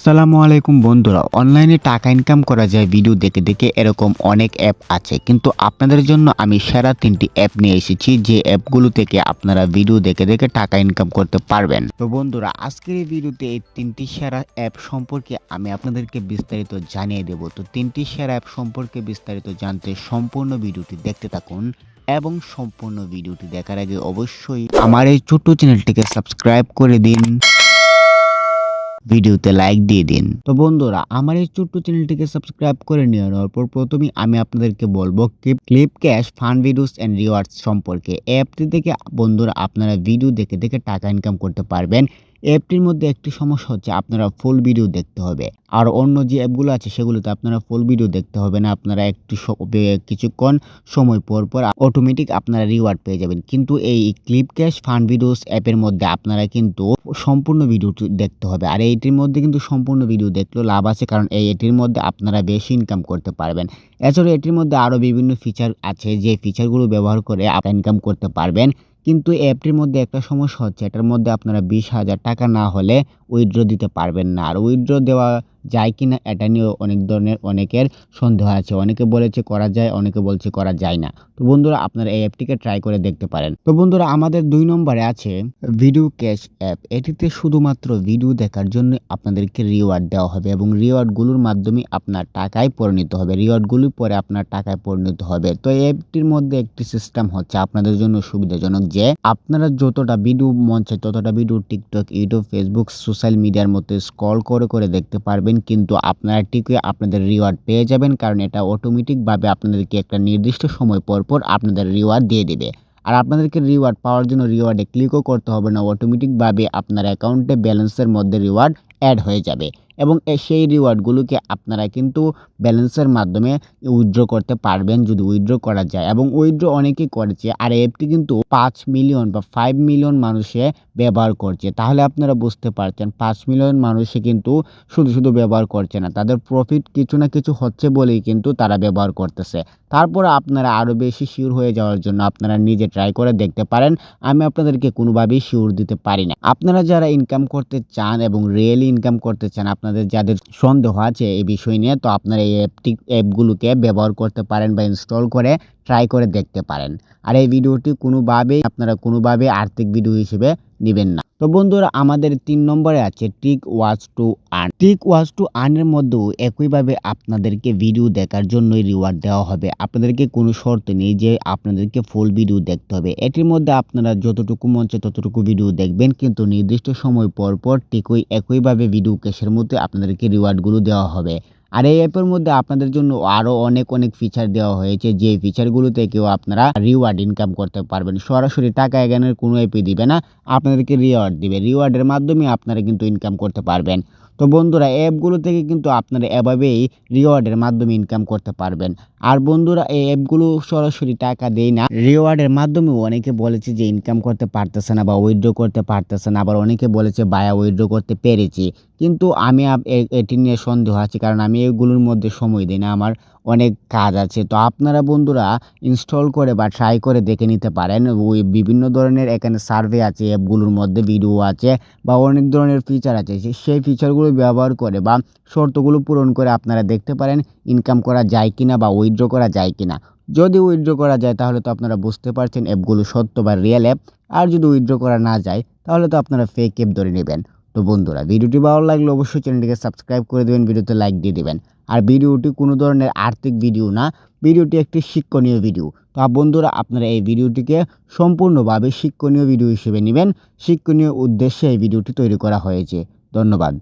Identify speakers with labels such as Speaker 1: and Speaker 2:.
Speaker 1: আসসালামু আলাইকুম বন্ধুরা অনলাইনে টাকা ইনকাম করা যায় ভিডিও দেখে দেখে এরকম অনেক অ্যাপ আছে। কিন্তু আপনাদের জন্য আমি সেরা তিনটি অ্যাপ নিয়ে এসেছি, যে অ্যাপগুলো থেকে আপনারা ভিডিও দেখে দেখে টাকা ইনকাম করতে পারবেন। তো বন্ধুরা, আজকের এই ভিডিওতে এই তিনটি সেরা অ্যাপ সম্পর্কে আমি আপনাদেরকে বিস্তারিত জানিয়ে দেব। তো তিনটি সেরা অ্যাপ সম্পর্কে বিস্তারিত জানতে সম্পূর্ণ ভিডিওটি দেখতে থাকুন এবং সম্পূর্ণ ভিডিওটি দেখার আগে অবশ্যই আমার এই ছোট্ট চ্যানেলটিকে সাবস্ক্রাইব করে দিন। ভিডিওতে লাইক দিয়ে দিন। তো বন্ধুরা, আমার এই ছোট্ট চ্যানেলটিকে সাবস্ক্রাইব করে নেওয়ার পর প্রথমে আমি আপনাদেরকে বলব clip cash fun videos and rewards সম্পর্কে। অ্যাপটি থেকে বন্ধুরা আপনারা ভিডিও দেখে দেখে টাকা ইনকাম করতে পারবেন। অ্যাপটির মধ্যে একটি সমস্যা হচ্ছে, আপনারা ফুল ভিডিও দেখতে হবে। আর অন্য যে অ্যাপগুলো আছে, সেগুলোতে আপনারা ফুল ভিডিও দেখতে হবে না, আপনারা একটু কিছুক্ষণ সময় পর পর অটোমেটিক আপনারা রিওয়ার্ড পেয়ে যাবেন। কিন্তু এই ক্লিপ ক্যাশ ফান ভিডিওস অ্যাপের মধ্যে আপনারা কিন্তু সম্পূর্ণ ভিডিওটি দেখতে হবে। আর এইটির মধ্যে কিন্তু সম্পূর্ণ ভিডিও দেখলেও লাভ আছে, কারণ এই এটির মধ্যে আপনারা বেশি ইনকাম করতে পারবেন। এছাড়াও এটির মধ্যে আরও বিভিন্ন ফিচার আছে, যে ফিচারগুলো ব্যবহার করে আপনারা ইনকাম করতে পারবেন। কিন্তু অ্যাপটির মধ্যে একটা সমস্যা হচ্ছে, এটার মধ্যে আপনারা বিশ হাজার টাকা না হলে উইথড্র দিতে পারবেন না। আর উইথড্র দেওয়া যায় কি না এটা নিয়ে অনেক ধরনের অনেকের সন্দেহ আছে। অনেকে বলেছে করা যায়, অনেকে বলছে করা যায় না। তো বন্ধুরা, আপনারা এই অ্যাপটিকে ট্রাই করে দেখতে পারেন। তো বন্ধুরা, আমাদের দুই নম্বরে আছে ভিডিও ক্যাশ অ্যাপ এটিতে শুধুমাত্র ভিডিও দেখার জন্য আপনাদেরকে রিওয়ার্ড দেওয়া হবে এবং রিওয়ার্ডগুলোর মাধ্যমে আপনার টাকায় পরিণত হবে। রিওয়ার্ডগুলি পরে আপনার টাকায় পরিণত হবে। তো এই অ্যাপটির মধ্যে একটি সিস্টেম হচ্ছে আপনাদের জন্য সুবিধাজনক যে আপনারা যতটা ভিডিও মঞ্চে, ততটা video TikTok YouTube Facebook social মিডিয়ার মধ্যে স্ক্রল করে করে দেখতে পারবেন। কিন্তু আপনারা ঠিকই আপনাদের রিওয়ার্ড পেয়ে যাবেন, কারণ এটা অটোমেটিকভাবে আপনাদেরকে একটা নির্দিষ্ট সময় পর পর আপনাদের রিওয়ার্ড দিয়ে দেবে। আর আপনাদেরকে রিওয়ার্ড পাওয়ার জন্য রিওয়ার্ডে ক্লিকও করতে হবে না অটোমেটিকভাবে আপনার অ্যাকাউন্টে ব্যালেন্সের মধ্যে রিওয়ার্ড অ্যাড হয়ে যাবে। এবং সেই রিওয়ার্ডগুলোকে আপনারা কিন্তু ব্যালেন্সের মাধ্যমে উইথড্র করতে পারবেন যদি উইথড্র করা যায়। এবং উইথড্র অনেকেই করেছে, আর অ্যাপটি কিন্তু পাঁচ মিলিয়ন বা ফাইভ মিলিয়ন মানুষে ব্যবহার করছে। তাহলে আপনারা বুঝতে পারছেন, পাঁচ মিলিয়ন মানুষে কিন্তু শুধু শুধু ব্যবহার করছে না, তাদের প্রফিট কিছু না কিছু হচ্ছে বলেই কিন্তু তারা ব্যবহার করতেছে। তারপর আপনারা আরও বেশি শিওর হয়ে যাওয়ার জন্য আপনারা নিজে ট্রাই করে দেখতে পারেন, আমি আপনাদেরকে কোনোভাবেই শিওর দিতে পারি না। আপনারা যারা ইনকাম করতে চান এবং রিয়েলি ইনকাম করতে চান আপনাদের যাদের সন্দেহ আছে এই বিষয় নিয়ে, তো আপনারা এই অ্যাপটি অ্যাপগুলোকে ব্যবহার করতে পারেন বা ইনস্টল করে ট্রাই করে দেখতে পারেন। আর এই ভিডিওটি কোনোভাবেই, আপনারা কোনোভাবে আর্থিক ভিডিও হিসেবে নেবেন না। তো বন্ধুরা, আমাদের তিন নম্বরে আছে tick watch to earn tick watch to আর্নের মধ্যেও একইভাবে আপনাদেরকে ভিডিও দেখার জন্যই রিওয়ার্ড দেওয়া হবে। আপনাদেরকে কোনো শর্ত নেই যে আপনাদেরকে ফুল ভিডিও দেখতে হবে। এটির মধ্যে আপনারা যতটুকু মঞ্চে ততটুকু ভিডিও দেখবেন, কিন্তু নির্দিষ্ট সময় পর পর ঠিকই একইভাবে ভিডিও ক্যাশের মধ্যে আপনাদেরকে রিওয়ার্ডগুলো দেওয়া হবে। আর এই অ্যাপের মধ্যে আপনাদের জন্য আরও অনেক অনেক ফিচার দেওয়া হয়েছে। যে ফিচারগুলো থেকেও আপনারা রিওয়ার্ড ইনকাম করতে পারবেন। সরাসরি টাকা এখানের কোনো অ্যাপই দিবে না। আপনাদেরকে রিওয়ার্ড দিবে। রিওয়ার্ডের মাধ্যমে আপনারা কিন্তু ইনকাম করতে পারবেন। তো বন্ধুরা অ্যাপগুলো থেকে কিন্তু আপনারা এভাবেই রিওয়ার্ডের মাধ্যমে ইনকাম করতে পারবেন। আর বন্ধুরা, এই অ্যাপগুলো সরাসরি টাকা দেয় না। রিওয়ার্ডের মাধ্যমেও অনেকে বলেছে যে ইনকাম করতে পারতেছে না বা উইথড্র করতে পারতেছে না। আবার অনেকে বলেছে বায়া উইথড্র করতে পেরেছি। কিন্তু আমি এটি নিয়ে সন্দেহ আছে, কারণ আমি এগুলোর মধ্যে সময় দিই না, আমার অনেক কাজ আছে। তো আপনারা বন্ধুরা ইনস্টল করে বা ট্রাই করে দেখে নিতে পারেন। ওই বিভিন্ন ধরনের এখানে সার্ভে আছে অ্যাপগুলোর মধ্যে ভিডিও আছে বা অনেক ধরনের ফিচার আছে। সেই ফিচারগুলো ব্যবহার করে বা শর্তগুলো পূরণ করে আপনারা দেখতে পারেন ইনকাম করা যায় কিনা বা উইথড্র করা যায় কিনা। যদি উইথড্র করা যায় তাহলে তো আপনারা বুঝতে পারছেন অ্যাপগুলো সত্য বা রিয়েল অ্যাপ আর যদি উইথড্র করা না যায় তাহলে তো আপনারা ফেক অ্যাপ ধরে নেবেন। তো বন্ধুরা, ভিডিওটি ভালো লাগলে অবশ্যই চ্যানেলটিকে সাবস্ক্রাইব করে দেবেন, ভিডিওতে লাইক দিয়ে দেবেন। আর ভিডিওটি কোনো ধরনের আর্থিক ভিডিও না, ভিডিওটি একটি শিক্ষণীয় ভিডিও। তো বন্ধুরা, আপনারা এই ভিডিওটিকে সম্পূর্ণভাবে শিক্ষণীয় ভিডিও হিসেবে নেবেন। শিক্ষণীয় উদ্দেশ্যে এই ভিডিওটি তৈরি করা হয়েছে। ধন্যবাদ।